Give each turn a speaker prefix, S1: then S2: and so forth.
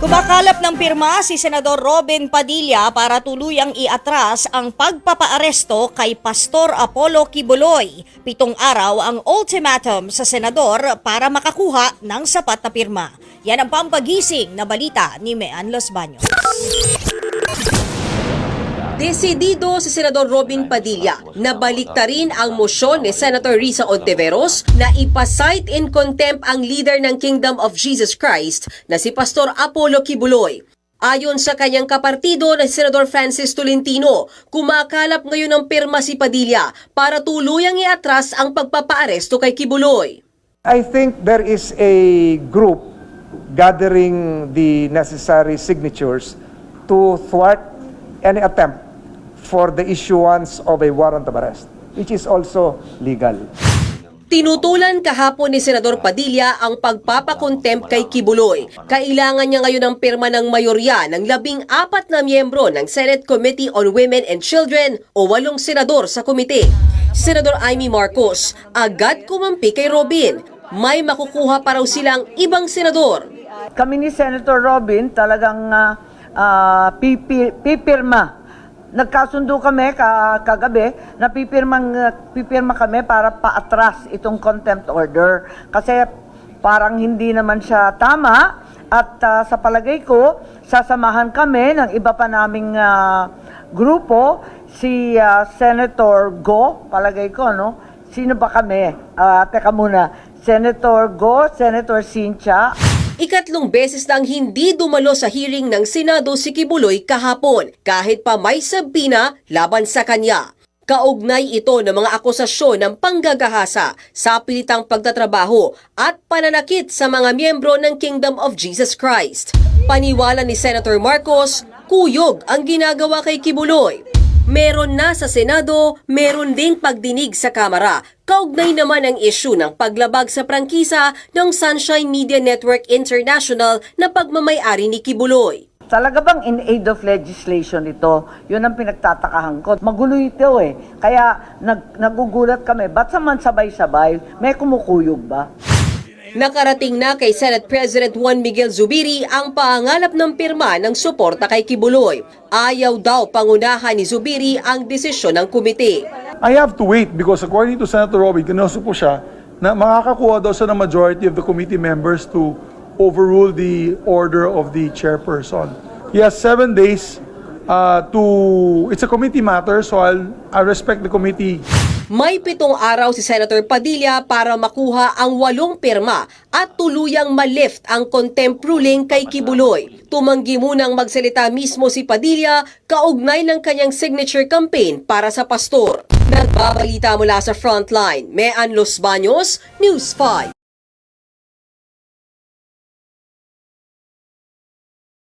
S1: Kumakalap ng pirma si Senador Robin Padilla para tuluyang iatras ang pagpapaaresto kay Pastor Apollo Kibuloy. Pitong araw ang ultimatum sa senador para makakuha ng sapat na pirma. Yan ang pampagising na balita ni Mean Los Baños.
S2: Desidido si Senador Robin Padilla na baliktarin ang mosyon ni Senator Risa Ontiveros na ipasight in contempt ang leader ng Kingdom of Jesus Christ na si Pastor Apollo Kibuloy. Ayon sa kanyang kapartido na Senador Francis Tolentino, kumakalap ngayon ng pirma si Padilla para tuluyang iatras ang pagpapaaresto kay Kibuloy.
S3: I think there is a group gathering the necessary signatures to thwart any attempt for the issuance of a warrant of arrest, which is also legal.
S2: Tinutulan kahapon ni Senador Padilla ang pagpapakontempt kay Kibuloy. Kailangan niya ngayon ng pirma ng mayorya ng labing apat na miyembro ng Senate Committee on Women and Children o walong senador sa komite. Senador Amy Marcos agad kumampi kay Robin. May makukuha pa raw silang ibang senador.
S4: Kami ni Senator Robin talagang ah, pipi- pipirma. Nagkasundo kami ka, kagabi na pipirmang, ah, pipirma kami para paatras itong contempt order. Kasi parang hindi naman siya tama at ah, sa palagay ko, sasamahan kami ng iba pa naming ah, grupo, si ah, Senator Go, palagay ko, no? Sino ba kami? Ah, teka muna, Senator Go, Senator Cynthia,
S2: Ikatlong beses nang hindi dumalo sa hearing ng Senado si Kibuloy kahapon kahit pa may sabina laban sa kanya. Kaugnay ito ng mga akusasyon ng panggagahasa sa pilitang pagtatrabaho at pananakit sa mga miyembro ng Kingdom of Jesus Christ. Paniwala ni Senator Marcos, kuyog ang ginagawa kay Kibuloy. Meron na sa Senado, meron ding pagdinig sa Kamara. Kaugnay naman ang isyu ng paglabag sa prangkisa ng Sunshine Media Network International na pagmamayari ni Kibuloy.
S4: Talaga bang in aid of legislation ito? Yun ang pinagtatakahan ko. Magulo ito eh. Kaya nag, nagugulat kami, ba't naman sabay-sabay? May kumukuyog ba?
S2: Nakarating na kay Senate President Juan Miguel Zubiri ang pangalap ng pirma ng suporta kay Kibuloy. Ayaw daw pangunahan ni Zubiri ang desisyon ng komite.
S5: I have to wait because according to Senator Robin, kinoso po siya na makakakuha daw ng majority of the committee members to overrule the order of the chairperson. He has seven days uh, to, it's a committee matter, so I'll, I respect the committee
S2: May pitong araw si Senator Padilla para makuha ang walong pirma at tuluyang malift ang contempt ruling kay Kibuloy. Tumanggi munang magsalita mismo si Padilla kaugnay ng kanyang signature campaign para sa pastor. Nagbabalita mula sa Frontline, Mean Los Baños, News 5.